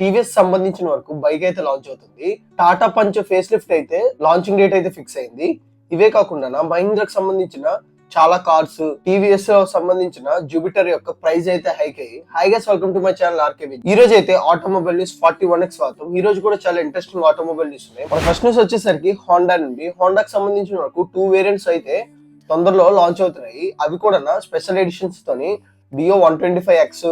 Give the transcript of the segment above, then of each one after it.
TVS సంబంధించిన వరకు bike అయితే లాంచ్ అవుతుంది. టాటా పంచ్ ఫేస్ లిఫ్ట్ అయితే లాంచింగ్ డేట్ అయితే ఫిక్స్ అయింది. ఇవే కాకుండా మహీంద్రకు సంబంధించిన చాలా కార్స్ టీవీఎస్ సంబంధించిన జూపిటర్ యొక్క ప్రైస్ అయితే హైక్ అయ్యి hi guys welcome to my channel RKV ఈ రోజు అయితే automobile news forty one X వాతం ఈ రోజు కూడా చాలా ఇంట్రెస్టింగ్ ఆటోమొబైల్ న్యూస్ ఉన్నాయి. మన ఫస్ట్ న్యూస్ వచ్చేసరికి హోండా నుండి. హోండాకి సంబంధించిన వరకు టూ వేరియంట్స్ అయితే తొందరలో లాంచ్ అవుతున్నాయి. అవి కూడా స్పెషల్ ఎడిషన్స్ తోని Dio one twenty five X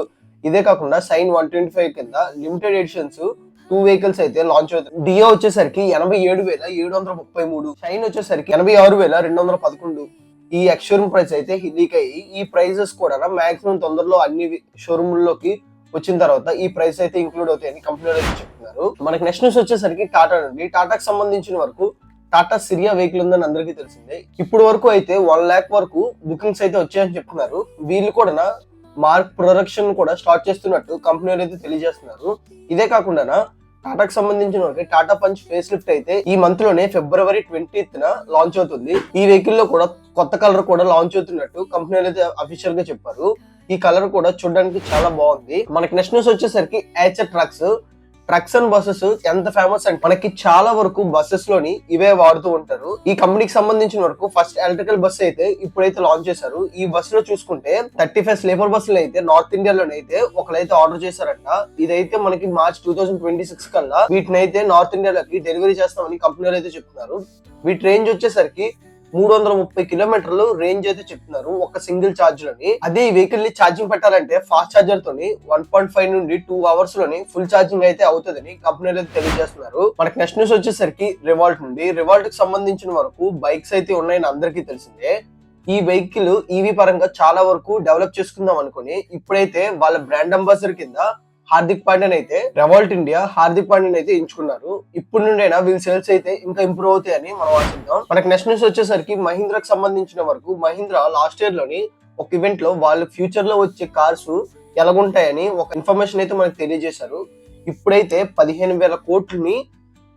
ఇదే కాకుండా సైన్ వన్ ట్వంటీ ఫైవ్ కింద లిమిటెడ్ ఎడిషన్స్ టూ వెహికల్స్ అయితే లాంచ్ అవుతాయి డియో వచ్చేసరికి ఎనభై ఏడు వేల ఏడు వందల ముప్పై మూడు. షైన్ వచ్చేసరికి ఎనభై ఆరు వేల రెండు వందల పదకొండు. ఈ ఎక్స్ షోరూమ్ ప్రైస్ అయితే లీక్ అయ్యి ఈ ప్రైజెస్ కూడా మాక్సిమం తొందరలో అన్ని షోరూమ్లోకి వచ్చిన తర్వాత ఈ ప్రైస్ అయితే ఇంక్లూడ్ అవుతాయని కంపెనీ అయితే చెప్తున్నారు. మనకి నెక్స్ట్ న్యూస్ వచ్చేసరికి టాటా నుండి. టాటాకి సంబంధించిన వరకు టాటా సిరియా వెహికల్ ఉందని అందరికీ తెలిసిందే. ఇప్పుడు వరకు అయితే వన్ ల్యాక్ వరకు బుకింగ్స్ అయితే వచ్చాయని చెప్తున్నారు. వీళ్ళు కూడా మార్క్ ప్రొడక్షన్ కూడా స్టార్ట్ చేస్తున్నట్టు కంపెనీలు అయితే తెలియజేస్తున్నారు. ఇదే కాకుండా టాటాకి సంబంధించిన టాటా పంచ్ ఫేస్ లిఫ్ట్ అయితే ఈ మంత్లోనే ఫిబ్రవరి ట్వంటీత్ న లాంచ్ అవుతుంది. ఈ వెహికల్లో కూడా కొత్త కలర్ కూడా లాంచ్ అవుతున్నట్టు కంపెనీలు అయితే అఫీషియల్గా చెప్పారు. ఈ కలర్ కూడా చూడడానికి చాలా బాగుంది. మనకి నెక్స్ట్ న్యూస్ వచ్చేసరికి Eicher trucks trucks and buses ఎంత ఫేమస్ అంటే మనకి చాలా వరకు బస్సెస్లోని ఇవే వాడుతూ ఉంటారు. ఈ కంపెనీకి సంబంధించిన వరకు ఫస్ట్ ఎలక్ట్రికల్ బస్ అయితే ఇప్పుడైతే లాంచ్ చేశారు. ఈ బస్లో చూసుకుంటే థర్టీ ఫైవ్ స్లీపర్ బస్సులు అయితే నార్త్ ఇండియాలోనే అయితే ఒకరైతే ఆర్డర్ చేశారంట. ఇదైతే మనకి March two thousand twenty six కల్లా వీటిని అయితే నార్త్ ఇండియాలోకి డెలివరీ చేస్తామని కంపెనీలు అయితే చెప్తున్నారు. వీటి రేంజ్ వచ్చేసరికి మూడు వందల ముప్పై కిలోమీటర్లు రేంజ్ అయితే చెప్తున్నారు ఒక సింగిల్ ఛార్జ్లోని అదే ఈ వెహికల్ని ఛార్జింగ్ పెట్టాలంటే ఫాస్ట్ ఛార్జర్ తోని వన్ పాయింట్ ఫైవ్ నుండి టూ అవర్స్లోని ఫుల్ ఛార్జింగ్ అయితే అవుతుందని కంపెనీలు అయితే తెలియజేస్తున్నారు. మనకి నెక్స్ట్ న్యూస్ వచ్చేసరికి రివాల్ట్ నుండి రివాల్ట్కి సంబంధించిన వరకు బైక్స్ అయితే ఉన్నాయని అందరికీ తెలిసిందే. ఈ వెహికల్ ఈవీ పరంగా చాలా వరకు డెవలప్ చేసుకుందాం అనుకుని ఇప్పుడైతే వాళ్ళ బ్రాండ్ అంబాసిడర్ కింద హార్దిక్ పాండ్యన్ అయితే రెవాల్ట్ ఇండియా హార్దిక్ పాండ్యన్ అయితే ఎంచుకున్నారు. ఇప్పుడు నుండైనా వీళ్ళ సేల్స్ అయితే ఇంకా ఇంప్రూవ్ అవుతాయని మనం ఆశిద్దాం. మనకి నెక్స్ట్ న్యూస్ వచ్చేసరికి మహీంద్రాకి సంబంధించిన వరకు మహీంద్రా లాస్ట్ ఇయర్లోని ఒక ఈవెంట్లో వాళ్ళు ఫ్యూచర్లో వచ్చే కార్స్ ఎలాగుంటాయని ఒక ఇన్ఫర్మేషన్ అయితే మనకు తెలియజేశారు. ఇప్పుడైతే పదిహేను వేల కోట్లని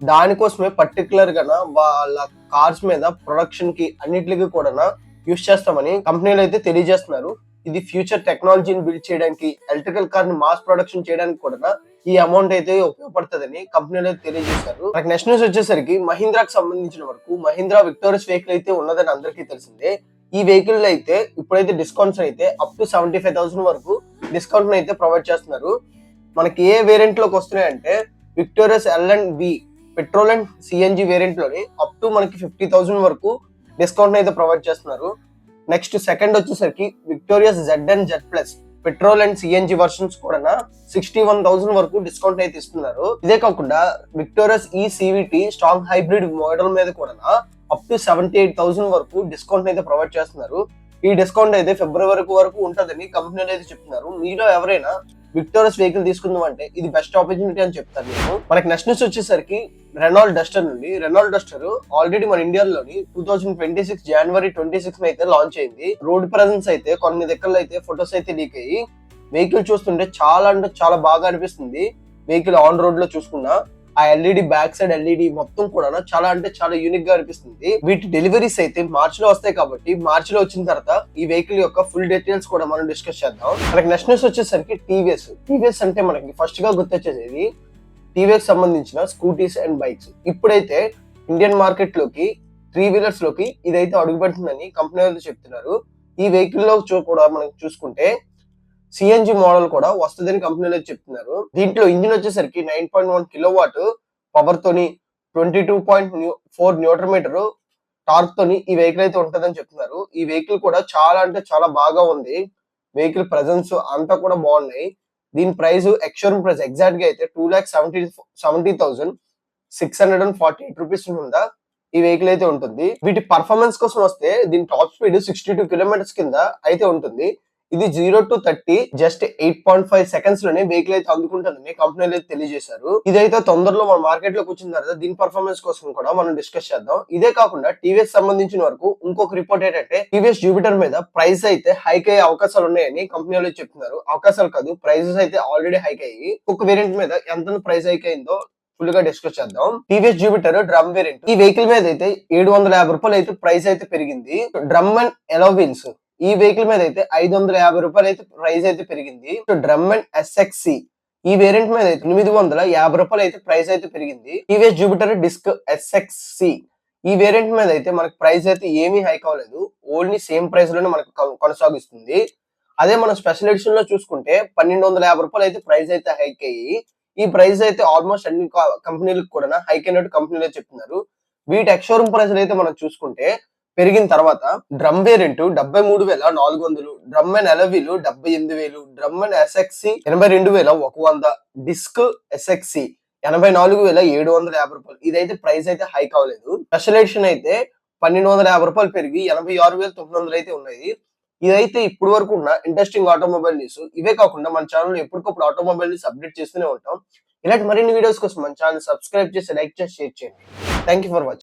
దానికోసమే పర్టికులర్గా వాళ్ళ కార్స్ మీద ప్రొడక్షన్కి అన్నిటికీ కూడా యూస్ చేస్తామని కంపెనీలు అయితే తెలియజేస్తున్నారు. ఇది ఫ్యూచర్ టెక్నాలజీని బిల్డ్ చేయడానికి ఎలక్ట్రికల్ కార్ని మాస్ ప్రొడక్షన్ చేయడానికి కూడా ఈ అమౌంట్ అయితే ఉపయోగపడుతుందని కంపెనీలు అయితే తెలియజేశారు. నాకు నెక్స్ట్ న్యూస్ వచ్చేసరికి మహీంద్రాకి సంబంధించిన వరకు మహీంద్రా విక్టోరియస్ వెహికల్ అయితే ఉన్నదని అందరికీ తెలిసిందే. ఈ వెహికల్ అయితే ఇప్పుడైతే డిస్కౌంట్స్ అయితే up to seventy five thousand వరకు డిస్కౌంట్ అయితే ప్రొవైడ్ చేస్తున్నారు. మనకి ఏ వేరియంట్లోకి వస్తున్నాయంటే Victoris L and B petrol and CNG వేరియంట్లోని up to మనకి ఫిఫ్టీ థౌసండ్ వరకు డిస్కౌంట్ అయితే ప్రొవైడ్ చేస్తున్నారు. నెక్స్ట్ సెకండ్ వచ్చేసరికి Victoris Z and Z plus petrol and CNG versions కూడా సిక్స్టీ వన్ థౌసండ్ వరకు డిస్కౌంట్ అయితే ఇస్తున్నారు. ఇదే కాకుండా విక్టోరియస్ ఈ సివిటి స్ట్రాంగ్ హైబ్రిడ్ మోడల్ మీద కూడా up to seventy eight thousand వరకు డిస్కౌంట్ అయితే ప్రొవైడ్ చేస్తున్నారు. ఈ డిస్కౌంట్ అయితే ఫిబ్రవరి వరకు ఉంటుందని కంపెనీలు అయితే చెప్తున్నారు. మీలో ఎవరైనా విక్టోరస్ వెహికల్ తీసుకుందాం అంటే ఇది బెస్ట్ ఆపర్చునిటీ అని చెప్తాను నేను. మనకి నెక్స్ట్ న్యూస్ వచ్చేసరికి రెనాల్డ్ డస్టర్ నుండి. రెనాల్డ్ డస్టర్ ఆల్రెడీ మన ఇండియాలోని టూ థౌసండ్ ట్వంటీ సిక్స్ జనవరి ట్వంటీ సిక్స్ అయితే లాంచ్ అయింది. రోడ్ ప్రజెన్స్ అయితే కొన్ని దగ్గరలో అయితే ఫొటోస్ అయితే లీక్ అయ్యి వెహికల్ చూస్తుంటే చాలా అంటే చాలా బాగా అనిపిస్తుంది. వెహికల్ ఆన్ రోడ్లో చూసుకున్నా. ఆ ఎల్ఈడి బ్యాక్ సైడ్ ఎల్ఈడి మొత్తం కూడా చాలా అంటే చాలా యూనిక్గా అనిపిస్తుంది. వీటి డెలివరీస్ అయితే మార్చ్లో వస్తాయి కాబట్టి మార్చ్లో వచ్చిన తర్వాత ఈ వెహికల్ యొక్క ఫుల్ డీటెయిల్స్ కూడా మనం డిస్కస్ చేద్దాం. మనకి నెక్స్ట్ న్యూస్ వచ్చేసరికి టీవీఎస్. టీవీఎస్ అంటే మనకి ఫస్ట్గా గుర్తొచ్చేది టీవీఎస్ సంబంధించిన స్కూటీస్ అండ్ బైక్స్. ఇప్పుడైతే ఇండియన్ మార్కెట్లోకి త్రీ వీలర్స్లోకి ఇదైతే అడుగుపెడుతుందని కంపెనీ వాళ్ళు చెప్తున్నారు. ఈ వెహికల్లో కూడా మనం చూసుకుంటే సిఎన్జి మోడల్ కూడా వస్తుందని కంపెనీలో చెప్తున్నారు. దీంట్లో ఇంజిన్ వచ్చేసరికి nine point one kilowatt power తోని twenty two point four newton metre torque తోని ఈ వెహికల్ అయితే ఉంటుందని చెప్తున్నారు. ఈ వెహికల్ కూడా చాలా అంటే చాలా బాగా ఉంది. వెహికల్ ప్రజెన్స్ అంతా కూడా బాగున్నాయి. దీని ప్రైస్ ఎక్స్షోరూమ్ ప్రైస్ ఎగ్జాక్ట్గా అయితే two lakh seventy seventy thousand six hundred and forty eight rupees ఉందా? ఈ వెహికల్ అయితే ఉంటుంది. వీటి పర్ఫార్మెన్స్ కోసం వస్తే దీని top speed sixty two kilometres కింద అయితే ఉంటుంది. ఇది zero to thirty just eight point five సెకండ్స్లోనే vehicle అయితే అందుకుంటుందని కంపెనీలు అయితే తెలియజేశారు. ఇదైతే తొందరలో మన మార్కెట్లోకి వచ్చిన తర్వాత దీని పర్ఫార్మెన్స్ కోసం కూడా మనం డిస్కస్ చేద్దాం. ఇదే కాకుండా టీవీఎస్ సంబంధించిన వరకు ఇంకొక రిపోర్ట్ ఏంటంటే టీవీఎస్ జూపిటర్ మీద ప్రైస్ అయితే హైక్ అయ్యే అవకాశాలు ఉన్నాయని కంపెనీలు చెప్తున్నారు. అవకాశాలు కాదు ప్రైజెస్ అయితే ఆల్రెడీ హైక్ అయ్యి ఒక వేరియంట్ మీద ఎంత ప్రైస్ హైక్ అయిందో ఫుల్గా డిస్కస్ చేద్దాం. టీవీఎస్ జూపిటర్ డ్రమ్ వేరియంట్ ఈ వెహికల్ మీద అయితే ఏడు వందల యాభై రూపాయలు అయితే ప్రైస్ అయితే పెరిగింది. డ్రమ్ అండ్ ఎలోవిన్స్ ఈ వెహికల్ మీద అయితే ఐదు వందల యాభై రూపాయలు అయితే ప్రైస్ అయితే పెరిగింది డ్రమ్ అండ్ ఎస్ఎక్సి ఈ వేరియంట్ మీద అయితే ఎనిమిది వందల యాభై రూపాయలు అయితే ప్రైస్ అయితే పెరిగింది. TVS Jupiter disc SXC C ఈ వేరియంట్ మీద అయితే మనకి ప్రైస్ అయితే ఏమీ హైక్ అవ్వలేదు ఓన్లీ సేమ్ ప్రైస్లోనే మనకు కొనసాగిస్తుంది. అదే మనం స్పెషల్ ఎడిషన్లో చూసుకుంటే పన్నెండు వందల యాభై రూపాయలు అయితే ప్రైస్ అయితే హైక్ అయ్యి ఈ ప్రైస్ అయితే ఆల్మోస్ట్ అన్ని కంపెనీలకు కూడా హైక్ అయినట్టు కంపెనీలో చెప్తున్నారు. వీటి ఎక్స్షోరూమ్ ప్రైస్ అయితే మనం చూసుకుంటే పెరిగిన తర్వాత డ్రమ్ వేరియంట్ డెబ్బై మూడు వేల నాలుగు వందలు డ్రమ్ అండ్ ఎలవీలు డెబ్బై ఎనిమిది వేలు డ్రమ్ అండ్ ఎస్ఎక్సి ఎనభై రెండు వేల ఒక వంద డిస్క్ ఎస్ఎక్సి ఎనభై నాలుగు వేల ఏడు వందల యాభై రూపాయలు. ఇదైతే ప్రైస్ అయితే హైక్ అవ్వలేదు స్పెషల్ ఎడిషన్ అయితే పన్నెండు వందల యాభై రూపాయలు పెరిగి ఎనభై ఆరు వేల తొమ్మిది వందలు అయితే ఉన్నాయి. ఇదైతే ఇప్పుడు వరకు ఉన్న ఇంట్రెస్టింగ్ ఆటోమొబైల్ న్యూస్. ఇవే కాకుండా మన ఛానల్ ఎప్పటికప్పుడు ఆటోమొబైల్ న్యూస్ అప్డేట్ చేస్తూనే ఉంటాం. ఇలాంటి మరిన్ని వీడియోస్ కోసం మన ఛానల్ సబ్స్క్రైబ్ చేసి లైక్ చేసి షేర్ చేయండి. Thank you for watching